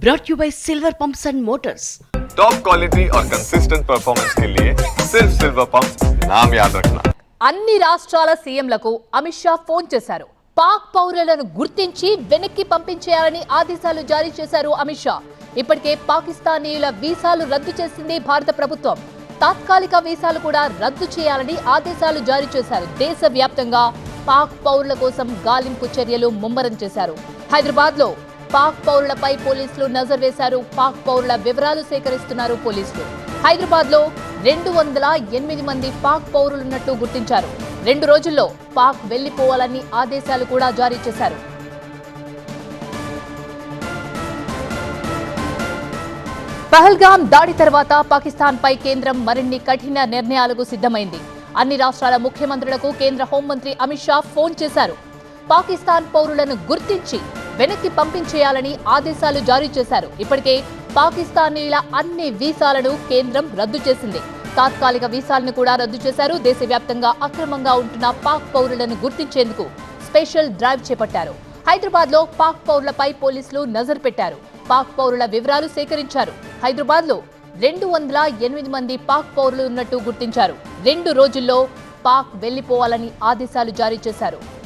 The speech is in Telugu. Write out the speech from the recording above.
brought you by Silver Pumps and Motors. Top quality और कंसिस्टेंट परफॉर्मेंस के लिए सिर्फ सिल्वर पंप नाम याद रखना అన్ని రాష్ట్రాల సీఎంలకు అమిత్ షా ఫోన్ చేశారు పాక్ పౌరులను గుర్తించి వెనక్కి పంపించేయాలని ఆదేశాలు జారీ చేశారు అమిత్ షా ఇప్పటికే పాకిస్తానీయుల వీసాలు రద్దు చేసింది భారత ప్రభుత్వం తాత్కాలిక వీసాలు కూడా రద్దు చేయాలని ఆదేశాలు జారీ చేశారు దేశవ్యాప్తంగా పాక్ పౌరుల కోసం గాలింపు చర్యలు ముమ్మరం చేశారు హైదరాబాద్ లో పాక్ పౌరులపై పోలీసులు నజర్ వేశారు. పాక్ పౌరుల వివరాలు సేకరిస్తున్నారు పోలీసులు. హైదరాబాద్లో రెండు వందల ఎనిమిది మంది పాక్ పౌరులున్నట్టు గుర్తించారు. రెండు రోజుల్లో పాక్ వెళ్ళిపోవాలని ఆదేశాలు కూడా జారీ చేశారు. పహల్గాం దాడి తర్వాత పాకిస్తాన్ పై కేంద్రం మరిన్ని కఠిన నిర్ణయాలకు సిద్ధమైంది. అన్ని రాష్ట్రాల ముఖ్యమంత్రులకు కేంద్ర హోంమంత్రి అమిత్ షా ఫోన్ చేశారు. పాకిస్తాన్ పౌరులను గుర్తించి వెనక్కి పంపించేయాలని ఆదేశాలు జారీ చేశారు. ఇప్పటికే పాకిస్తానీల అన్ని వీసాలను కేంద్రం రద్దు చేసింది. తాత్కాలిక వీసాలను కూడా రద్దు చేశారు. దేశవ్యాప్తంగా అక్రమంగా ఉంటున్న పాక్ పౌరులను గుర్తించేందుకు స్పెషల్ డ్రైవ్ చేపట్టారు. హైదరాబాద్లో పాక్ పౌరులపై పోలీసులు నజర్ పెట్టారు. పాక్ పౌరుల వివరాలు సేకరించారు. హైదరాబాద్లో రెండు వందల ఎనిమిది మంది పాక్ పౌరులు ఉన్నట్టు గుర్తించారు. రెండు రోజుల్లో పాక్ వెళ్ళిపోవాలని ఆదేశాలు జారీ చేశారు.